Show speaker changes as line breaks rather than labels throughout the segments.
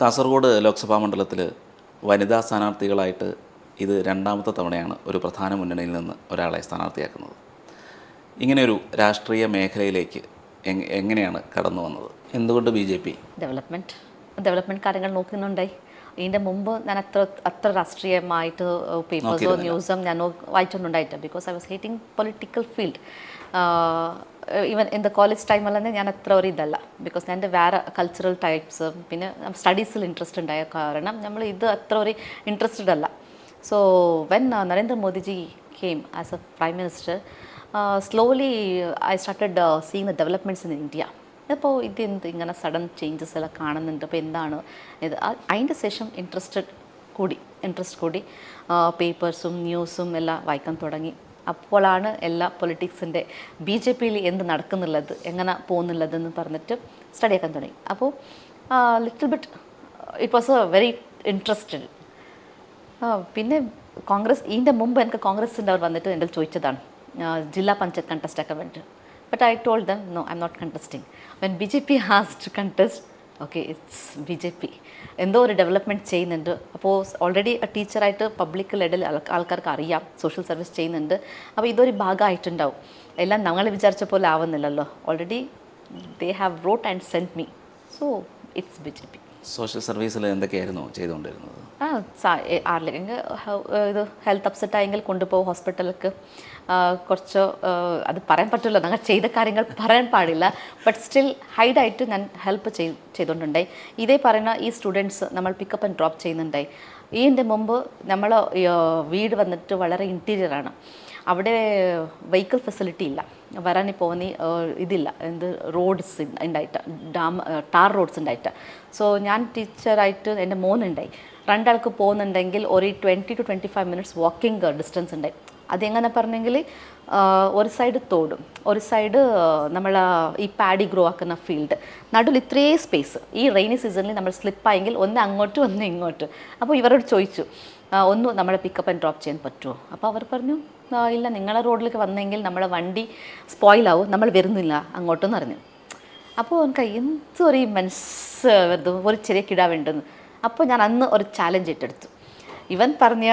കാസർഗോഡ് ലോക്സഭാ മണ്ഡലത്തിൽ വനിതാ സ്ഥാനാർത്ഥികളായിട്ട് ഇത് രണ്ടാമത്തെ തവണയാണ് ഒരു പ്രധാന മുന്നണിയിൽ നിന്ന് ഒരാളെ സ്ഥാനാർത്ഥിയാക്കുന്നത്. ഇങ്ങനെയൊരു രാഷ്ട്രീയ മേഖലയിലേക്ക് എങ്ങനെയാണ് കടന്നു വന്നത് എന്തുകൊണ്ട് B J P?
Development development കാര്യങ്ങൾ നോക്കുന്നുണ്ടായി. ഇതിന്റെ മുമ്പ് ഞാൻ അത്ര അത്ര രാഷ്ട്രീയമായിട്ട് പേപ്പേഴ്സോ ന്യൂസും ഞാൻ വായിച്ചിട്ടുണ്ടായിട്ട് because I was hating political field even in the college ടൈമിൽ ഞാൻ അത്ര ഒരു ഇതല്ല. ബിക്കോസ് എന്റെ വേറെ കൾച്ചറൽ ടൈപ്സ് പിന്നെ സ്റ്റഡീസിൽ ഇൻട്രസ്റ്റ് ഉണ്ടായ കാരണം നമ്മൾ ഇത് അത്ര ഒരു ഇൻട്രസ്റ്റഡ് അല്ല. So when Narendra Modiji came as a prime minister slowly I started seeing the developments in India അപ്പോൾ ഇതെന്ത് ഇങ്ങനെ സഡൻ ചേഞ്ചസ് എല്ലാം കാണുന്നുണ്ട്? അപ്പോൾ എന്താണ്? ഇത് അതിന്റെ ശേഷം ഇൻട്രസ്റ്റഡ് കൂടി ഇൻട്രസ്റ്റ് കൂടി പേപ്പേഴ്സും ന്യൂസും എല്ലാം വായിക്കാൻ തുടങ്ങി. അപ്പോഴാണ് എല്ലാ പൊളിറ്റിക്സിന്റെ ബി ജെ പിയിൽ എന്ത് നടക്കുന്നുള്ളത് എങ്ങനെ പോകുന്നുള്ളതെന്ന് പറഞ്ഞിട്ട് സ്റ്റഡി ആക്കാൻ തുടങ്ങി. അപ്പോൾ little bit it was a very interested പിന്നെ കോൺഗ്രസ് ഇതിന്റെ മുമ്പ് എനിക്ക് കോൺഗ്രസിന്റെ അവർ വന്നിട്ട് എന്റെ ചോദിച്ചതാണ്. ജില്ലാ പഞ്ചായത്ത് കണ്ടസ്റ്റ് ആക്കാൻ them no I'm not contesting when B J P has to contest okay it's B J P എന്തോ ഒരു ഡെവലപ്മെന്റ് ചെയ്യുന്നുണ്ട്. അപ്പോൾ ഓൾറെഡി ടീച്ചറായിട്ട് പബ്ലിക് ഇടയിൽ ആൾക്കാർക്ക് അറിയാം. സോഷ്യൽ സർവീസ് ചെയ്യുന്നുണ്ട്. അപ്പോൾ ഇതൊരു ഭാഗമായിട്ടുണ്ടാവും. എല്ലാം ഞങ്ങൾ വിചാരിച്ച പോലെ ആവുന്നില്ലല്ലോ. Already they have wrote and sent me so it's B J P
social സർവീസിൽ എന്തൊക്കെയായിരുന്നു ചെയ്തുകൊണ്ടിരുന്നത്?
ആരില്ലെങ്കിൽ ഇത് ഹെൽത്ത് അപ്സെറ്റ് ആയെങ്കിൽ കൊണ്ടുപോകും ഹോസ്പിറ്റലിലേക്ക്. കുറച്ച് അത് പറയാൻ പറ്റില്ല ഞങ്ങൾ ചെയ്ത കാര്യങ്ങൾ പറയാൻ പാടില്ല. ബട്ട് സ്റ്റിൽ ഹൈഡായിട്ട് ഞാൻ ഹെൽപ്പ് ചെയ് ചെയ്തുകൊണ്ടുണ്ടായി ഇതേ പറയുന്ന ഈ സ്റ്റുഡൻസ് നമ്മൾ പിക്കപ്പ് ആൻഡ് ഡ്രോപ്പ് ചെയ്യുന്നുണ്ടായി ഇതിന്റെ മുമ്പ് നമ്മൾ വീട് വന്നിട്ട് വളരെ ഇന്റീരിയറാണ് അവിടെ വെഹിക്കിൾ ഫെസിലിറ്റി ഇല്ല. വരാൻ നീ ഇതില്ല. എന്ത് റോഡ്സ് ഉണ്ടായിട്ട് ഡാം ടാർ റോഡ്സ് ഉണ്ടായിട്ട് സോ ഞാൻ ടീച്ചറായിട്ട് എന്റെ മോനുണ്ടായി രണ്ടാൾക്ക് പോകുന്നുണ്ടെങ്കിൽ ഒരു twenty two twenty five minutes walking distance ഉണ്ടായി അതെങ്ങനെ പറഞ്ഞെങ്കിൽ ഒരു സൈഡ് തോടും ഒരു സൈഡ് നമ്മൾ ഈ പാഡി ഗ്രോ ആക്കുന്ന ഫീൽഡ് നടുവിൽ ഇത്രയും സ്പേസ് ഈ റെയിനി സീസണിൽ നമ്മൾ സ്ലിപ്പായെങ്കിൽ ഒന്ന് അങ്ങോട്ടും ഒന്ന് ഇങ്ങോട്ട്. അപ്പോൾ ഇവരോട് ചോദിച്ചു ഒന്ന് നമ്മളെ പിക്കപ്പ് ആൻഡ് ഡ്രോപ്പ് ചെയ്യാൻ പറ്റുമോ അപ്പോൾ അവർ പറഞ്ഞു "ആ, ഇല്ല നിങ്ങളെ റോഡിലേക്ക് വന്നെങ്കിൽ നമ്മളെ വണ്ടി സ്പോയിലാവും നമ്മൾ വരുന്നില്ല അങ്ങോട്ടെന്ന് പറഞ്ഞു. അപ്പോൾ എനിക്ക് എന്ത് ഒരു മനസ്സ് ഒരു ചെറിയ കിടാവുണ്ടെന്ന്. അപ്പോൾ ഞാൻ അന്ന് ഒരു ചാലഞ്ച് ഏറ്റെടുത്തു. ഇവൻ പറഞ്ഞ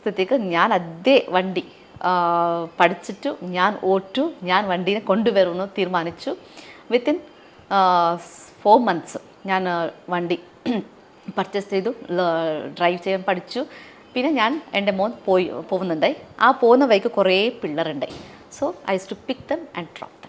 സ്ഥിതിക്ക് ഞാൻ അതേ വണ്ടി പഠിച്ചിട്ടു ഞാൻ ഓട്ടു ഞാൻ വണ്ടീനെ കൊണ്ടുവരുമെന്ന് തീരുമാനിച്ചു. വിത്തിൻ ഫോർ മന്ത്സ് ഞാൻ വണ്ടി പർച്ചേസ് ചെയ്തു ഡ്രൈവ് ചെയ്യാൻ പഠിച്ചു. പിന്നെ ഞാൻ എന്റെ മോൻ പോയി പോകുന്നുണ്ടായി. ആ പോകുന്ന വഴിക്ക് കുറേ പിള്ളേരുണ്ടായി. So I to pick them and drop